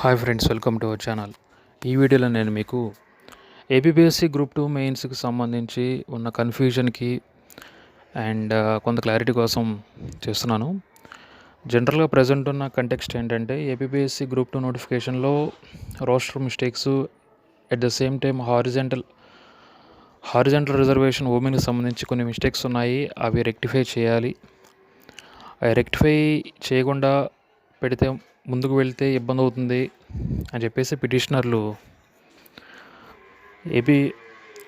Hi friends welcome to our channel ఈ వీడియోలో నేను మీకు ఏబిబిఎస్సి గ్రూప్ టూ మెయిన్స్కి సంబంధించి ఉన్న కన్ఫ్యూజన్కి అండ్ uh, కొంత క్లారిటీ కోసం చేస్తున్నాను. జనరల్గా ప్రజెంట్ ఉన్న కంటెక్స్ట్ ఏంటంటే ఏబిబిఎస్సి గ్రూప్ టూ నోటిఫికేషన్లో roster mistakes at the same time horizontal horizontal reservation ఉమెన్కి సంబంధించి కొన్ని మిస్టేక్స్ ఉన్నాయి. అవి రెక్టిఫై చేయాలి. అవి రెక్టిఫై చేయకుండా పెడితే ముందుకు వెళ్తే ఇబ్బంది అవుతుంది అని చెప్పేసి పిటిషనర్లు ఏపీ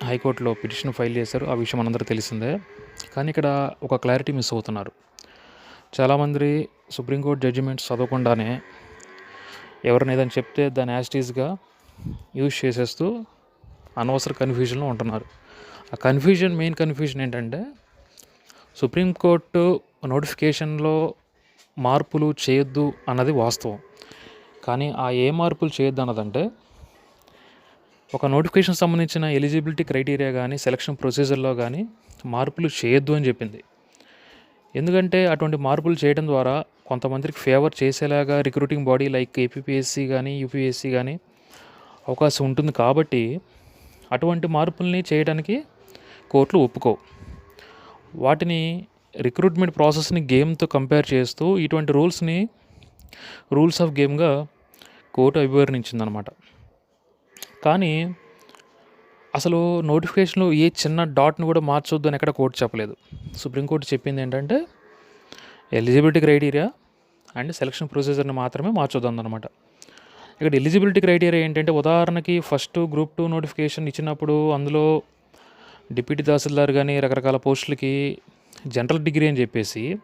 హైకోర్టులో పిటిషన్ ఫైల్ చేశారు. ఆ విషయం మనందరూ తెలిసిందే. కానీ ఇక్కడ ఒక క్లారిటీ మిస్ అవుతున్నారు. చాలామంది సుప్రీంకోర్టు జడ్జిమెంట్స్ చదవకుండానే ఎవరిని చెప్తే దాన్ని యాస్టీస్గా యూజ్ చేసేస్తూ అనవసర కన్ఫ్యూజన్లో ఉంటున్నారు. ఆ కన్ఫ్యూజన్ మెయిన్ కన్ఫ్యూజన్ ఏంటంటే సుప్రీంకోర్టు నోటిఫికేషన్లో మార్పులు చేయొద్దు అన్నది వాస్తవం. కానీ ఆ ఏ మార్పులు చేయొద్దు అన్నదంటే ఒక నోటిఫికేషన్ సంబంధించిన ఎలిజిబిలిటీ క్రైటీరియా కానీ సెలక్షన్ ప్రొసీజర్లో కానీ మార్పులు చేయొద్దు అని చెప్పింది. ఎందుకంటే అటువంటి మార్పులు చేయడం ద్వారా కొంతమందికి ఫేవర్ చేసేలాగా రిక్రూటింగ్ బాడీ లైక్ ఏపీపీఎస్సీ కానీ యూపీఎస్సీ కానీ అవకాశం ఉంటుంది కాబట్టి అటువంటి మార్పుల్ని చేయడానికి కోర్టులు ఒప్పుకోవు. వాటిని రిక్రూట్మెంట్ ప్రాసెస్ని గేమ్తో కంపేర్ చేస్తూ ఇటువంటి రూల్స్ని రూల్స్ ఆఫ్ గేమ్గా కోర్టు అభివర్ణించిందనమాట కానీ అసలు నోటిఫికేషన్లో ఏ చిన్న డాట్ని కూడా మార్చొద్దు అని ఎక్కడ కోర్టు చెప్పలేదు. సుప్రీంకోర్టు చెప్పింది ఏంటంటే ఎలిజిబిలిటీ క్రైటీరియా అండ్ సెలక్షన్ ప్రొసీజర్ని మాత్రమే మార్చొద్దు ఇక్కడ ఎలిజిబిలిటీ క్రైటీరియా ఏంటంటే ఉదాహరణకి ఫస్ట్ గ్రూప్ టూ నోటిఫికేషన్ ఇచ్చినప్పుడు అందులో డిప్యూటీ తహసీల్దార్ కానీ రకరకాల పోస్టులకి జనరల్ డిగ్రీ అని చెప్పేసి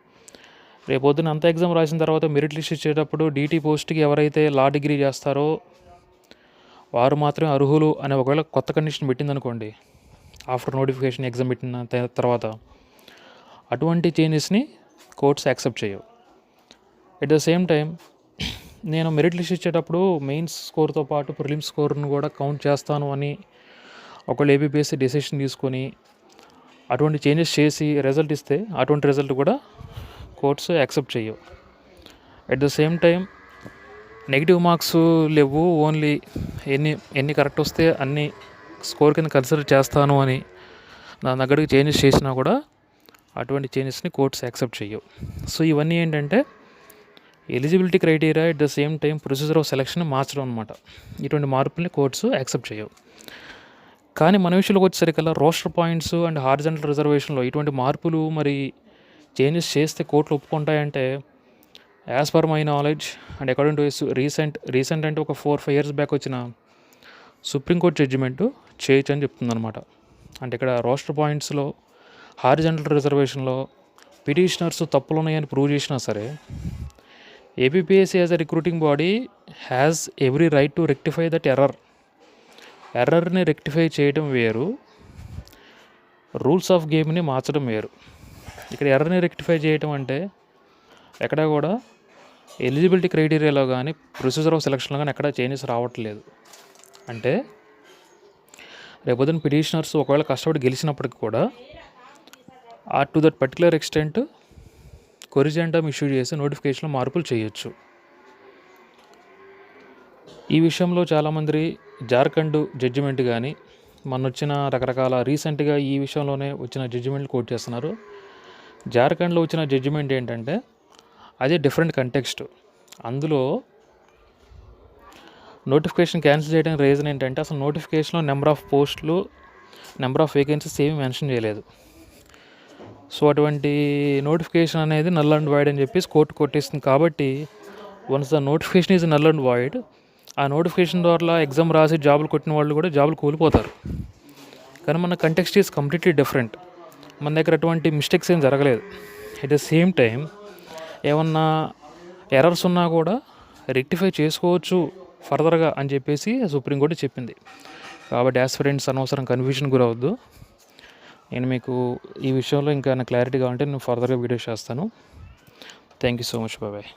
రేపొద్దున అంత ఎగ్జామ్ రాసిన తర్వాత మెరిట్ లిస్ట్ ఇచ్చేటప్పుడు డీటీ పోస్ట్కి ఎవరైతే లా డిగ్రీ చేస్తారో వారు మాత్రమే అర్హులు అనే ఒకవేళ కొత్త కండిషన్ పెట్టిందనుకోండి ఆఫ్టర్ నోటిఫికేషన్ ఎగ్జామ్ పెట్టిన తర్వాత అటువంటి చేంజెస్ని కోర్ట్స్ యాక్సెప్ట్ చేయవు. ఎట్ ద సేమ్ టైం నేను మెరిట్ లిస్ట్ ఇచ్చేటప్పుడు మెయిన్స్ స్కోర్తో పాటు ప్రిలిమ్స్ స్కోర్ను కూడా కౌంట్ చేస్తాను అని ఒకళ్ళు ఏబీపీఎస్సీ డెసిషన్ తీసుకొని అటువంటి చేంజెస్ చేసి రిజల్ట్ ఇస్తే అటువంటి రిజల్ట్ కూడా కోర్ట్స్ యాక్సెప్ట్ చేయవు. At the same time negative marks లేవు ఓన్లీ ఎన్ని ఎన్ని కరెక్ట్ వస్తే అన్ని స్కోర్ కింద కన్సిడర్ చేస్తాను అని నా దగ్గరికి చేంజెస్ చేసినా కూడా అటువంటి చేంజెస్ని కోర్ట్స్ యాక్సెప్ట్ చేయవు. సో ఇవన్నీ ఏంటంటే eligibility criteria at the same time procedure of selection మార్చడం అనమాట ఇటువంటి మార్పుల్ని కోర్ట్స్ యాక్సెప్ట్ చేయవు. కానీ మన విషయంలోకి వచ్చేసరికల్లా రోస్టర్ పాయింట్స్ అండ్ హార్జెంటల్ రిజర్వేషన్లో ఇటువంటి మార్పులు మరి చేంజెస్ చేస్తే కోర్టులు ఒప్పుకుంటాయంటే as per my knowledge and according to recent recent అంటే ఒక ఫోర్ ఫైవ్ ఇయర్స్ బ్యాక్ వచ్చిన సుప్రీంకోర్టు జడ్జిమెంటు చేయొచ్చు అని చెప్తుందనమాట అంటే ఇక్కడ రోస్టర్ పాయింట్స్లో హార్జెంటల్ రిజర్వేషన్లో పిటిషనర్స్ తప్పులు ఉన్నాయని ప్రూవ్ చేసినా సరే APPSC as a recruiting body has every right to rectify that error ఎర్రర్ని rectify చేయడం వేరు. రూల్స్ ఆఫ్ గేమ్ని మార్చడం వేరు. ఇక్కడ ఎర్రర్ని రెక్టిఫై చేయడం అంటే ఎక్కడా కూడా ఎలిజిబిలిటీ క్రైటీరియాలో కానీ ప్రొసీజర్ ఆఫ్ సెలక్షన్లో కానీ ఎక్కడ చేంజెస్ రావట్లేదు. అంటే రేపొద్దున పిటిషనర్స్ ఒకవేళ కష్టపడి గెలిచినప్పటికి కూడా ఆ to that particular extent corrigendum issue చేసి నోటిఫికేషన్లో మార్పులు చేయొచ్చు. ఈ విషయంలో చాలామంది జార్ఖండ్ జడ్జిమెంట్ కానీ మొన్న వచ్చిన రకరకాల రీసెంట్గా ఈ విషయంలోనే వచ్చిన జడ్జిమెంట్లు కోట్ చేస్తున్నారు. జార్ఖండ్లో వచ్చిన జడ్జిమెంట్ ఏంటంటే అదే డిఫరెంట్ కంటెక్స్ట్. అందులో నోటిఫికేషన్ క్యాన్సిల్ చేయడానికి రీజన్ ఏంటంటే అసలు నోటిఫికేషన్లో నెంబర్ ఆఫ్ పోస్టులు నెంబర్ ఆఫ్ వేకెన్సీస్ ఏమి మెన్షన్ చేయలేదు. సో అటువంటి నోటిఫికేషన్ అనేది నల్ అండ్ వాయిడ్ అని చెప్పేసి కోర్టు కొట్టేస్తుంది కాబట్టి once the notification is null and void ఆ నోటిఫికేషన్ ద్వారా ఎగ్జామ్ రాసి జాబులు కొట్టిన వాళ్ళు కూడా జాబులు కూలిపోతారు. కానీ మన కంటెక్స్ట్ ఈజ్ కంప్లీట్లీ డిఫరెంట్ మన దగ్గర అటువంటి మిస్టేక్స్ ఏం జరగలేదు. ఎట్ ద సేమ్ టైం ఏమన్నా ఎర్రర్స్ ఉన్నా కూడా రెక్టిఫై చేసుకోవచ్చు ఫర్దర్గా అని చెప్పేసి సుప్రీంకోర్టు చెప్పింది. కాబట్టి యాస్పిరెంట్స్ ఫ్రెండ్స్ అనవసరం కన్ఫ్యూజన్ గురవద్దు. నేను మీకు ఈ విషయంలో ఇంకా క్లారిటీ కావాలంటే నేను ఫర్దర్గా వీడియో చేస్తాను. థ్యాంక్ యూ సో మచ్ బాబాయ్